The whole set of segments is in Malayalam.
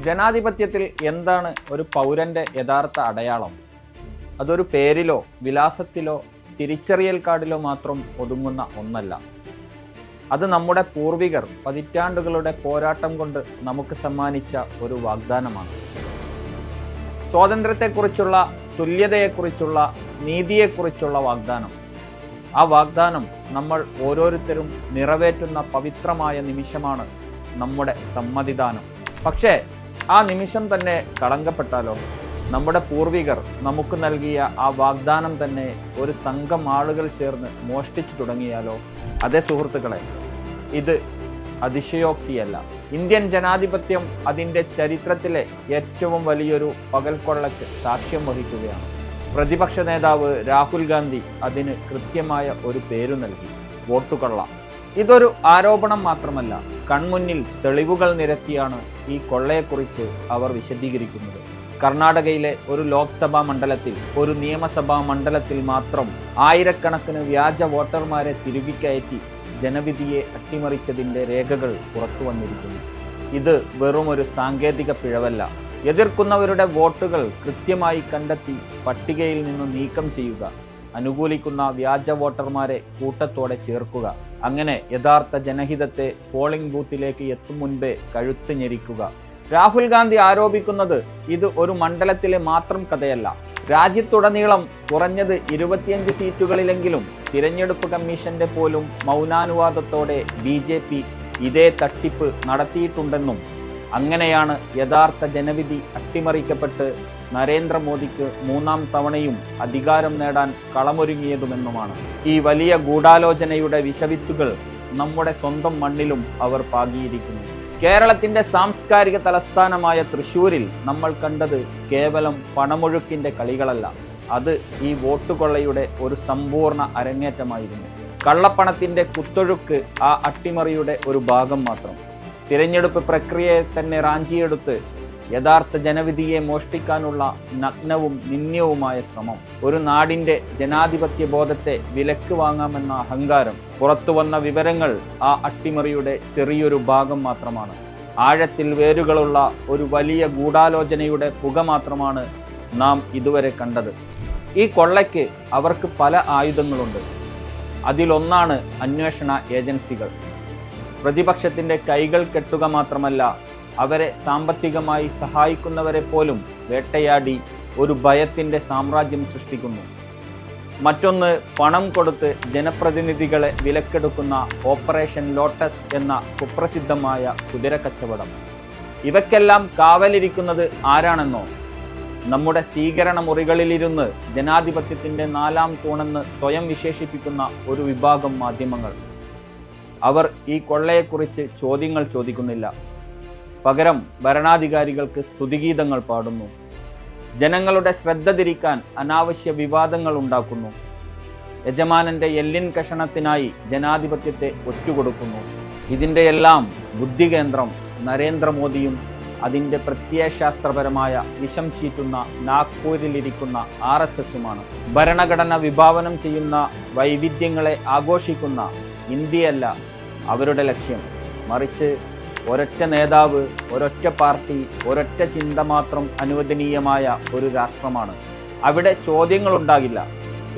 ജനാധിപത്യത്തിൽ എന്താണ് ഒരു പൗരന്റെ യഥാർത്ഥ അടയാളം? അതൊരു പേരിലോ വിലാസത്തിലോ തിരിച്ചറിയൽ കാർഡിലോ മാത്രം ഒതുങ്ങുന്ന ഒന്നല്ല. അത് നമ്മുടെ പൂർവികർ പതിറ്റാണ്ടുകളുടെ പോരാട്ടം കൊണ്ട് നമുക്ക് സമ്മാനിച്ച ഒരു വാഗ്ദാനമാണ്. സ്വാതന്ത്ര്യത്തെക്കുറിച്ചുള്ള തുല്യതയെക്കുറിച്ചുള്ള നീതിയെക്കുറിച്ചുള്ള വാഗ്ദാനം. ആ വാഗ്ദാനം നമ്മൾ ഓരോരുത്തരും നിറവേറ്റുന്ന പവിത്രമായ നിമിഷമാണ് നമ്മുടെ സമ്മതിദാനം. പക്ഷേ ആ നിമിഷം തന്നെ കളങ്കപ്പെട്ടാലോ നമ്മുടെ പൂർവികർ നമുക്ക് നൽകിയ ആ വാഗ്ദാനം തന്നെ ഒരു സംഘം ആളുകൾ ചേർന്ന് മോഷ്ടിച്ചു തുടങ്ങിയാലോ? അതേ സുഹൃത്തുക്കളെ ഇത് അതിശയോക്തിയല്ല. ഇന്ത്യൻ ജനാധിപത്യം അതിന്റെ ചരിത്രത്തിലെ ഏറ്റവും വലിയൊരു പകൽക്കൊള്ളയ്ക്ക് സാക്ഷ്യം വഹിക്കുകയാണ്. പ്രതിപക്ഷ നേതാവ് രാഹുൽ ഗാന്ധി അതിന് കൃത്യമായ ഒരു പേരു നൽകി. വോട്ടുകൊള്ള. ഇതൊരു ആരോപണം മാത്രമല്ല കൺമുന്നിൽ തെളിവുകൾ നിരത്തിയാണ് ഈ കൊള്ളയെക്കുറിച്ച് അവർ വിശദീകരിക്കുന്നത്. കർണാടകയിലെ ഒരു ലോക്സഭാ മണ്ഡലത്തിൽ ഒരു നിയമസഭാ മണ്ഡലത്തിൽ മാത്രം ആയിരക്കണക്കിന് വ്യാജ വോട്ടർമാരെ തിരുകിക്കയറ്റി ജനവിധിയെ അട്ടിമറിച്ചതിന്റെ രേഖകൾ പുറത്തു വന്നിരിക്കുന്നു. ഇത് ഒരു സാങ്കേതിക പിഴവല്ല. എതിർക്കുന്നവരുടെ വോട്ടുകൾ കൃത്യമായി കണ്ടെത്തി പട്ടികയിൽ നിന്ന് നീക്കം ചെയ്യുക അനുകൂലിക്കുന്ന വ്യാജ വോട്ടർമാരെ കൂട്ടത്തോടെ ചേർക്കുക. അങ്ങനെ യഥാർത്ഥ ജനഹിതത്തെ പോളിംഗ് ബൂത്തിലേക്ക് എത്തും മുൻപേ കഴുത്ത് ഞെരിക്കുക. രാഹുൽ ഗാന്ധി ആരോപിക്കുന്നത് ഇത് ഒരു മണ്ഡലത്തിലെ മാത്രം കഥയല്ല. രാജ്യത്തുടനീളം കുറഞ്ഞത് ഇരുപത്തിയഞ്ച് സീറ്റുകളിലെങ്കിലും തിരഞ്ഞെടുപ്പ് കമ്മീഷന്റെ പോലും മൗനാനുവാദത്തോടെ ബി ജെ പി ഇതേ തട്ടിപ്പ് നടത്തിയിട്ടുണ്ടെന്നും അങ്ങനെയാണ് യഥാർത്ഥ ജനവിധി അട്ടിമറിക്കപ്പെട്ട് നരേന്ദ്രമോദിക്ക് മൂന്നാം തവണയും അധികാരം നേടാൻ കളമൊരുങ്ങിയതുമെന്നുമാണ്. ഈ വലിയ ഗൂഢാലോചനയുടെ വിഷവിത്തുകൾ നമ്മുടെ സ്വന്തം മണ്ണിലും അവർ പാകിയിരിക്കുന്നു. കേരളത്തിന്റെ സാംസ്കാരിക തലസ്ഥാനമായ തൃശൂരിൽ നമ്മൾ കണ്ടത് കേവലം പണമൊഴുക്കിന്റെ കളികളല്ല. അത് ഈ വോട്ടുകൊള്ളയുടെ ഒരു സമ്പൂർണ അരങ്ങേറ്റമായിരുന്നു. കള്ളപ്പണത്തിന്റെ കുത്തൊഴുക്ക് ആ അട്ടിമറിയുടെ ഒരു ഭാഗം മാത്രം. തിരഞ്ഞെടുപ്പ് പ്രക്രിയയെ തന്നെ റാഞ്ചിയെടുത്ത് യഥാർത്ഥ ജനവിധിയെ മോഷ്ടിക്കാനുള്ള നഗ്നവും നിന്യവുമായ ശ്രമം. ഒരു നാടിന്റെ ജനാധിപത്യ ബോധത്തെ വിലക്ക് വാങ്ങാമെന്ന അഹങ്കാരം പുറത്തു വന്ന വിവരങ്ങൾ ആ അട്ടിമറിയുടെ ചെറിയൊരു ഭാഗം മാത്രമാണ്. ആഴത്തിൽ വേരുകളുള്ള ഒരു വലിയ ഗൂഢാലോചനയുടെ പുക മാത്രമാണ് നാം ഇതുവരെ കണ്ടത്. ഈ കൊള്ളയ്ക്ക് അവർക്ക് പല ആയുധങ്ങളുണ്ട്. അതിലൊന്നാണ് അന്വേഷണ ഏജൻസികൾ. പ്രതിപക്ഷത്തിന്റെ കൈകൾ കെട്ടുക മാത്രമല്ല അവരെ സാമ്പത്തികമായി സഹായിക്കുന്നവരെ പോലും വേട്ടയാടി ഒരു ഭയത്തിന്റെ സാമ്രാജ്യം സൃഷ്ടിക്കുന്നു. മറ്റൊന്ന് പണം കൊടുത്ത് ജനപ്രതിനിധികളെ വിലക്കെടുക്കുന്ന ഓപ്പറേഷൻ ലോട്ടസ് എന്ന കുപ്രസിദ്ധമായ കുതിരക്കച്ചവടം ഇവയ്ക്കെല്ലാം കാവലിരിക്കുന്നത് ആരാണെന്നോ? നമ്മുടെ സ്വീകരണ മുറികളിലിരുന്ന് ജനാധിപത്യത്തിന്റെ നാലാം തൂണെന്ന് സ്വയം വിശേഷിപ്പിക്കുന്ന ഒരു വിഭാഗം മാധ്യമങ്ങൾ. അവർ ഈ കൊള്ളയെക്കുറിച്ച് ചോദ്യങ്ങൾ ചോദിക്കുന്നില്ല. പകരം ഭരണാധികാരികൾക്ക് സ്തുതിഗീതങ്ങൾ പാടുന്നു. ജനങ്ങളുടെ ശ്രദ്ധ തിരിക്കാൻ അനാവശ്യ വിവാദങ്ങൾ ഉണ്ടാക്കുന്നു. യജമാനന്റെ എല്ലിൻ കഷണത്തിനായി ജനാധിപത്യത്തെ ഒറ്റുകൊടുക്കുന്നു. ഇതിന്റെ എല്ലാം ബുദ്ധികേന്ദ്രം നരേന്ദ്രമോദിയും അതിന്റെ പ്രത്യയശാസ്ത്രപരമായ വിഷം ചീറ്റുന്ന നാഗ്പൂരിലിരിക്കുന്ന ആർ എസ് എസുമാണ്. ഭരണഘടന വിഭാവനം ചെയ്യുന്ന വൈവിധ്യങ്ങളെ ആഘോഷിക്കുന്ന ഇന്ത്യയല്ല അവരുടെ ലക്ഷ്യം. മറിച്ച് ഒരൊറ്റ നേതാവ് ഒരൊറ്റ പാർട്ടി ഒരൊറ്റ ചിന്ത മാത്രം അനുവദനീയമായ ഒരു രാഷ്ട്രമാണ്. അവിടെ ചോദ്യങ്ങളുണ്ടാകില്ല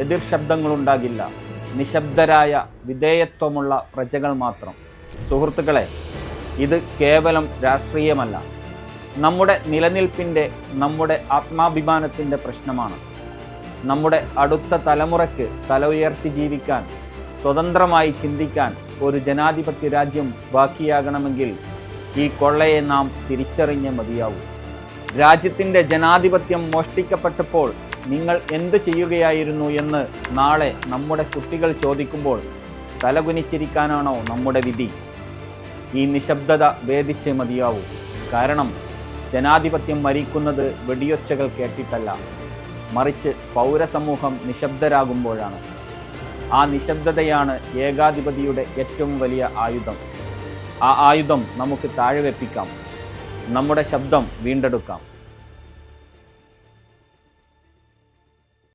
എതിർ ശബ്ദങ്ങളുണ്ടാകില്ല നിശബ്ദരായ വിധേയത്വമുള്ള പ്രജകൾ മാത്രം. സുഹൃത്തുക്കളെ ഇത് കേവലം രാഷ്ട്രീയമല്ല. നമ്മുടെ നിലനിൽപ്പിന്റെ നമ്മുടെ ആത്മാഭിമാനത്തിന്റെ പ്രശ്നമാണ്. നമ്മുടെ അടുത്ത തലമുറയ്ക്ക് തല ഉയർത്തി ജീവിക്കാൻ സ്വതന്ത്രമായി ചിന്തിക്കാൻ ഒരു ജനാധിപത്യ രാജ്യം ബാക്കിയാകണമെങ്കിൽ ഈ കൊള്ളയെ നാം തിരിച്ചറിഞ്ഞ് മതിയാവൂ. രാജ്യത്തിന്റെ ജനാധിപത്യം മോഷ്ടിക്കപ്പെട്ടപ്പോൾ നിങ്ങൾ എന്ത് ചെയ്യുകയായിരുന്നു എന്ന് നാളെ നമ്മുടെ കുട്ടികൾ ചോദിക്കുമ്പോൾ തലകുനിച്ചിരിക്കാനാണോ നമ്മുടെ വിധി? ഈ നിശബ്ദത ഭേദിച്ച് മതിയാവൂ. കാരണം ജനാധിപത്യം മരിക്കുന്നത് വെടിയൊച്ചകൾ കേട്ടിട്ടല്ല. മറിച്ച് പൗരസമൂഹം നിശബ്ദരാകുമ്പോഴാണ്. ആ നിശബ്ദതയാണ് ഏകാധിപതിയുടെ ഏറ്റവും വലിയ ആയുധം. ആ ആയുധം നമുക്ക് താഴെ വെപ്പിക്കാം. നമ്മുടെ ശബ്ദം വീണ്ടെടുക്കാം.